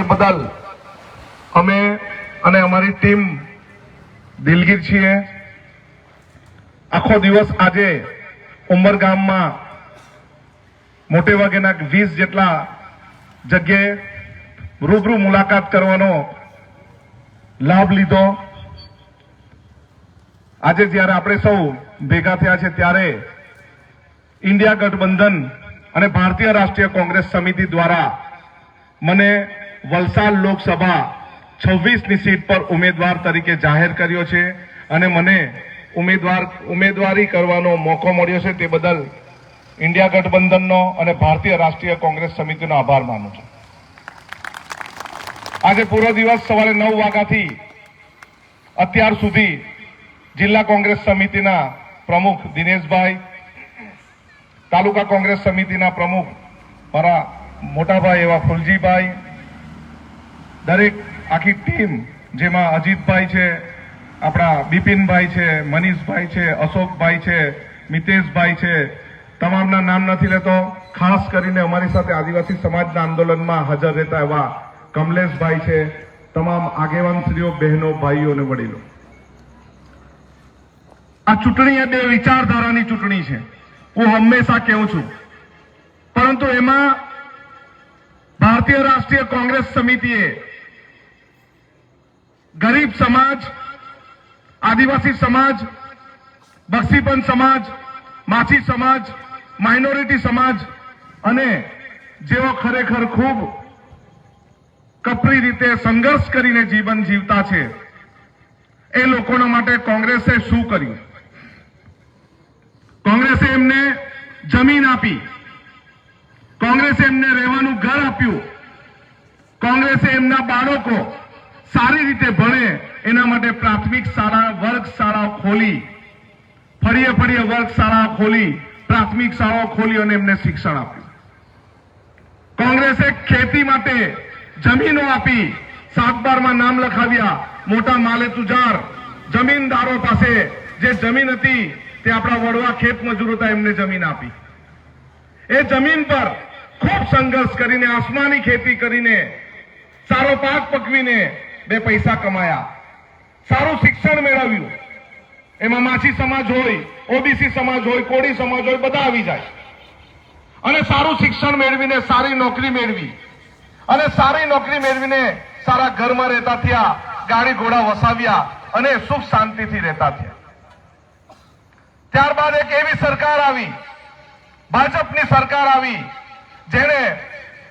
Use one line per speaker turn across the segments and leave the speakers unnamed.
એ બદલ અમે અને અમારી ટીમ દિલગીર છીએ. આખો દિવસ આજે ઉમરગામમાં મોટે ભાગેના વીસ જેટલા જગ્યાએ રૂબરૂ મુલાકાત કરવાનો લાભ લીધો. આજે જ્યારે આપણે સૌ ભેગા થયા છે ત્યારે ઇન્ડિયા ગઠબંધન અને ભારતીય રાષ્ટ્રીય કોંગ્રેસ સમિતિ દ્વારા મને વલસાડ લોકસભા છવ્વીસની સીટ પર ઉમેદવાર તરીકે જાહેર કર્યો છે અને મને ઉમેદવાર, ઉમેદવારી કરવાનો મોકો મળ્યો છે તે બદલ ઇન્ડિયા ગઠબંધનનો અને ભારતીય રાષ્ટ્રીય કોંગ્રેસ સમિતિનો આભાર માનું છું. આજે પૂરો દિવસ સવારે નવ વાગ્યાથી અત્યાર સુધી જિલ્લા કોંગ્રેસ સમિતિના પ્રમુખ દિનેશભાઈ, તાલુકા કોંગ્રેસ સમિતિના પ્રમુખ મારા મોટાભાઈ એવા ફુલજીભાઈ દરેક આખી ટીમ જેમાં અજીતભાઈ છે, આપણા બિપિનભાઈ છે, મનીષભાઈ છે, અશોકભાઈ છે, મિતેશભાઈ છે, તમામના નામ નથી લેતો, ખાસ કરીને અમારી સાથે આદિવાસી સમાજના આંદોલનમાં હાજર રહેતા એવા કમલેશભાઈ છે, તમામ આગેવાન શ્રીઓ બહેનો, ભાઈઓ અને વડીલો. આ ચૂંટણી એ બે વિચારધારાની ચૂંટણી છે. હું હંમેશા કહું છું. પરંતુ એમાં ભારતીય રાષ્ટ્રીય કોંગ્રેસ સમિતિએ ગરીબ સમાજ, આદિવાસી સમાજ બક્ષીપંથ સમાજ, માછી સમાજ માઇનોરિટી સમાજ અને જેઓ ખરેખર ખૂબ કપરી રીતે સંઘર્ષ કરીને જીવન જીવતા છે, એ લોકોના માટે કોંગ્રેસે શું કર્યું? કોંગ્રેસે એમને જમીન આપી, કોંગ્રેસે એમને રહેવાનું ઘર આપ્યું, કોંગ્રેસે એમના બાળકો સારી રીતે ભણે, એના માટે પ્રાથમિક શાળા વર્ગ શાળાઓ ખોલી. ફરીએ ફરીએ વર્ગ શાળા ખોલી, પ્રાથમિક શાળાઓ ખોલી અને એમને શિક્ષણ આપ્યું. કોંગ્રેસે ખેતી માટે જમીનો આપી સાતબારમાં નામ લખાવ્યા, મોટા માલે તુજાર, જમીનદારો પાસે જે જમીન હતી, તે આપણા વડવા ખેત મજૂર હતા, એમને જમીન આપી. એ જમીન પર ખૂબ સંઘર્ષ કરીને, આસમાની ખેતી કરીને, સારો પાક પકવીને બે પૈસા કમાયા. સારું શિક્ષણ મેળવ્યું. એમાં માછી સમાજ હોય, ઓબીસી સમાજ હોય, કોળી સમાજ હોય, બધા આવી જાય. અને સારું શિક્ષણ મેળવીને સારી નોકરી મેળવી. અને સારી નોકરી મેળવીને સારા ઘરમાં રહેતા થયા, ગાડી ઘોડા વસાવ્યા અને સુખ શાંતિથી રહેતા થયા. ત્યારબાદ એક એવી સરકાર આવી, ભાજપની સરકાર આવી, જેણે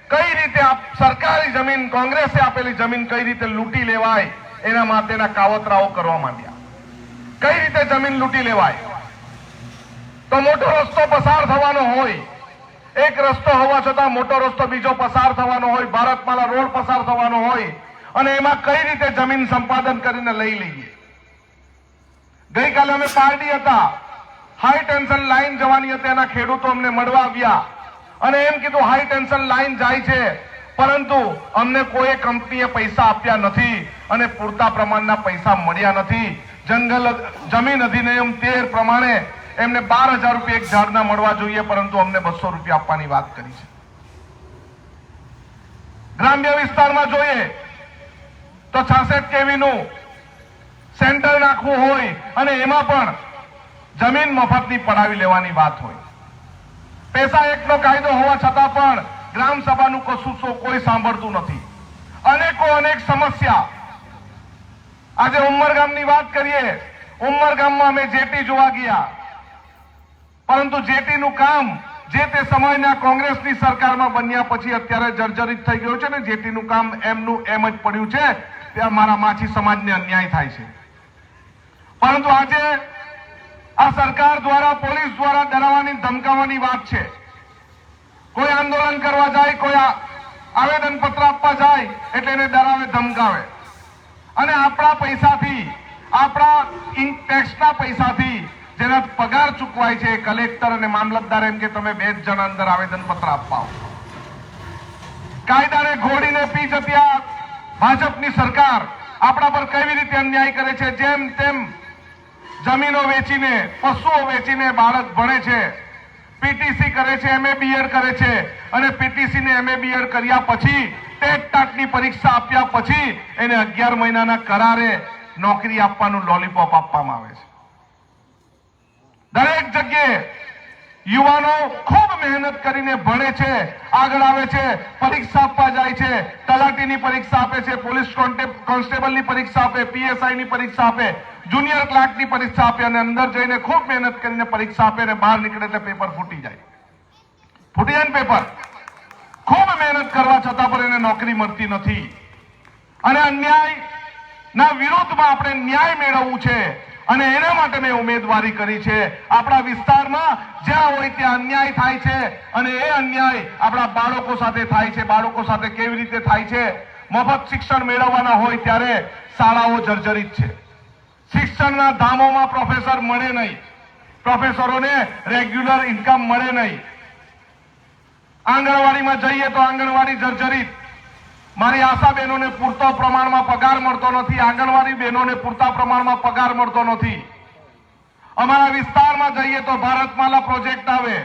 કઈ રીતે સરકારી જમીન, કોંગ્રેસે આપેલી જમીન કઈ રીતે લૂંટી લેવાય, એના માટેના કાવતરાઓ કરવા માંડ્યા. કઈ રીતે જમીન લૂંટી લેવાય? તો મોટો રસ્તો પસાર થવાનો હોય. એક રસ્તો હોવા છતાં મોટો રસ્તો બીજો પસાર થવાનો હોય. ભારતમાલા રોડ પસાર થવાનો હોય. અને એમાં કઈ રીતે જમીન સંપાદન કરીને લઈ લઈએ. ગઈકાલે અમે પાર્ટી હતા. હાઈ ટેન્શન લાઈન જવાની હતી. એના ખેડૂતો અમને મળવા આવ્યા. અને એમ કીધું, હાઈ ટેન્શન લાઈન જાય છે. પરંતુ અમને કોઈ કંપનીએ પૈસા આપ્યા નથી અને પૂરતા પ્રમાણના પૈસા મળ્યા નથી. જંગલ જમીન અધિનિયમ તેર પ્રમાણે એમને બાર હજાર રૂપિયા એક ઝાડના મળવા જોઈએ, પરંતુ અમને બસો રૂપિયા આપવાની વાત કરી છે. ગ્રામ્ય વિસ્તારમાં જોઈએ તો છાસઠ કેવીનું સેન્ટર નાખવું હોય અને એમાં પણ જમીન મફતની પડાવી લેવાની વાત હોય. પૈસા એકનો કાયદો હોવા છતાં પણ ગ્રામ સભાનું કશું કોઈ સાંભળતું નથી. અનેકો અનેક સમસ્યા. આજે ઉમરગામની વાત કરીએ ઉમરગામમાં અમે જેટી જોવા ગયા. પરંતુ જેટીનું કામ જે તે સમયના કોંગ્રેસની સરકારમાં બન્યા પછી અત્યારે જર્જરિત થઈ ગયું છે ને, જેટીનું કામ એમનું એમ જ પડ્યું છે. ત્યાં મારા માછી સમાજને અન્યાય થાય છે. પરંતુ આજે આ સરકાર દ્વારા, પોલીસ દ્વારા ડરાવવાની, ધમકાવવાની વાત છે. કોઈ આંદોલન કરવા જાય, કોઈ આવેદન પત્ર આપવા જાય, એટલે એને ડરાવે, ધમકાવે. અને આપણા પૈસાથી, આપણા ટેક્સના પૈસાથી જેના પગાર ચૂકવાય છે કલેક્ટર અને મામલતદાર એમ કે તમે બે જણ અંદર આવેદન પત્ર આપવા કાયદાને ઘોડીને પી જતી આ ભાજપની સરકાર આપણા પર કેવી રીતે અન્યાય કરે છે, જેમ તેમ જમીનો વેચીને, પશુઓ વેચીને બાળક ભણે છે. પીટીસી કરે છે એમએ બીએડ કરે છે. અને પીટીસી ને એમએ બીએડ કર્યા પછી, ટેટ ટાટની પરીક્ષા આપ્યા પછી, એને અગિયાર મહિનાના કરારે નોકરી આપવાનું લોલીપોપ આપવામાં આવે છે. દરેક જગ્યાએ યુવાનો ખૂબ કરીને ભણે છે, આગળ આવે છે, પરીક્ષા આપવા જાય છે, તલાટીની પરીક્ષા આપે છે, પોલીસ કોન્સ્ટેબલની પરીક્ષા આપે પીએસઆઈ ની પરીક્ષા આપે, જુનિયર ક્લાર્કની પરીક્ષા આપે અને અંદર જઈને ખૂબ મહેનત કરીને પરીક્ષા આપે અને બહાર નીકળે એટલે પેપર ફૂટી જાય. ફૂટી જાય પેપર. ખૂબ મહેનત કરવા છતાં પણ એને નોકરી મળતી નથી. અને અન્યાય ના વિરોધમાં આપણે ન્યાય મેળવવું છે. અને એના માટે મેં ઉમેદવારી કરી છે. આપણા વિસ્તારમાં જ્યાં હોય ત્યાં અન્યાય થાય છે અને એ અન્યાય આપણા બાળકો સાથે થાય છે. બાળકો સાથે કેવી રીતે થાય છે? મફત શિક્ષણ મેળવવાના હોય ત્યારે શાળાઓ જર્જરિત છે. શિક્ષણના ધામોમાં પ્રોફેસર મળે નહીં. પ્રોફેસરોને રેગ્યુલર ઇન્કમ મળે નહીં. આંગણવાડીમાં જઈએ તો આંગણવાડી જર્જરિત. મારી આશા બહેનોને પૂરતો પ્રમાણમાં પગાર મળતો નથી, આંગણવાડી બહેનોને પૂરતા પ્રમાણમાં પગાર મળતો નથી. અમારા વિસ્તારમાં જઈએ તો ભારતમાલા પ્રોજેક્ટ આવે,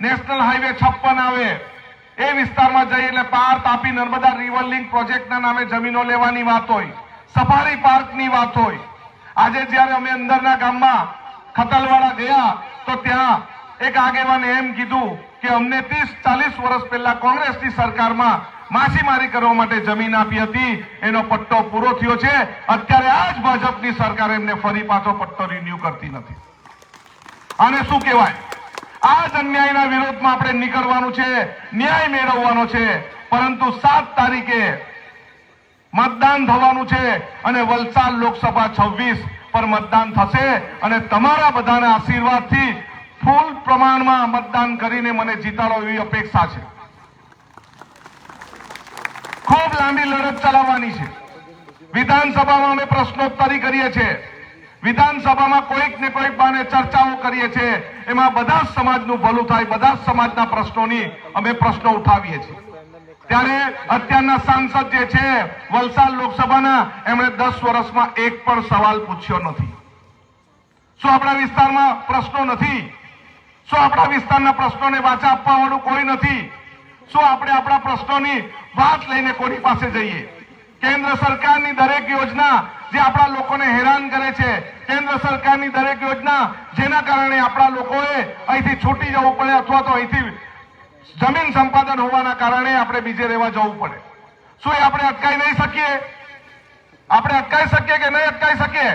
નેશનલ હાઈવે છપ્પન આવે. એ વિસ્તારમાં જઈએ એટલે પાર તાપી નર્મદા રિવર લિંક પ્રોજેક્ટના નામે જમીનો લેવાની વાત હોય, સફારી પાર્કની વાત હોય. આજે જ્યારે અમે અંદરના ગામમાં ખતલવાડા ગયા, તો ત્યાં એક આગેવાને એમ કીધું કે અમને ત્રીસ ચાલીસ વર્ષ પહેલા કોંગ્રેસની સરકારમાં માછીમારી કરવા માટે જમીન આપી હતી. એનો પટ્ટો પૂરો થયો છે. અત્યારે આ જ ભાજપની સરકાર એમને ફરી પાછો પટ્ટો રિન્યુ કરતી નથી. આને શું કહેવાય? આ જ અન્યાયના વિરોધમાં આપણે નીકળવાનું છે. ન્યાય મેળવવાનો છે. પરંતુ સાત તારીખે મતદાન થવાનું છે અને વલસાડ લોકસભા છવ્વીસ પર મતદાન થશે અને તમારા બધાના આશીર્વાદથી ફૂલ પ્રમાણમાં મતદાન કરીને મને જીતાડો એવી અપેક્ષા છે ખૂબ લાંબી લડત ચલાવવાની છે. વિધાનસભામાં અમે પ્રશ્નોત્તરી કરીએ છીએ. વિધાનસભામાં કોઈક ને કોઈક બાને ચર્ચાઓ કરીએ છીએ. એમાં બધા સમાજનું ભલું થાય, બધા સમાજના પ્રશ્નોની અમે પ્રશ્નો ઉઠાવીએ છીએ. ત્યારે અત્યારના સાંસદ જે છે, વલસાડ લોકસભાના, એમણે દસ વર્ષમાં એક પણ સવાલ પૂછ્યો નથી. શું આપણા વિસ્તારમાં પ્રશ્નો નથી? શું આપણા વિસ્તારના પ્રશ્નોને વાચા આપવા વાળું કોઈ નથી? શું આપણે આપણા પ્રશ્નોની વાત લઈને કોની પાસે જઈએ? કેન્દ્ર સરકારની દરેક યોજના જે આપણા લોકોને હેરાન કરે છે કેન્દ્ર સરકારની દરેક યોજના જેના કારણે આપણા લોકોએ અહીંથી છૂટી જવું પડે અથવા તો અહીંથી જમીન સંપાદન હોવાના કારણે આપણે બીજે રહેવા જવું પડે. શું એ આપણે અટકાઈ નહીં શકીએ? આપણે અટકાઈ શકીએ કે નહીં અટકાઈ શકીએ?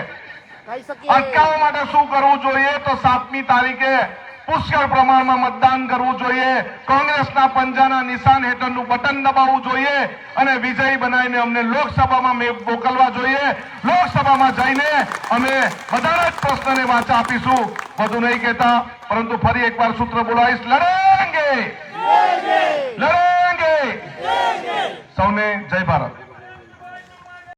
શકીએ.
અટકાવવા માટે શું કરવું જોઈએ? તો સાતમી તારીખે પુષ્કળ પ્રમાણમાં મતદાન કરવું જોઈએ. કોંગ્રેસના પંજાના નિશાન હેઠળનું બટન દબાવવું જોઈએ અને વિજયી બનાવીને અમને લોકસભામાં મોકલવા જોઈએ. લોકસભામાં જઈને અમે બધાના જ પ્રશ્નને વાંચા આપીશું. વધુ નહીં કહેતા, પરંતુ ફરી એકવાર સૂત્ર બોલાવીશ. લડેંગે! લડેંગે! સૌને જય ભારત.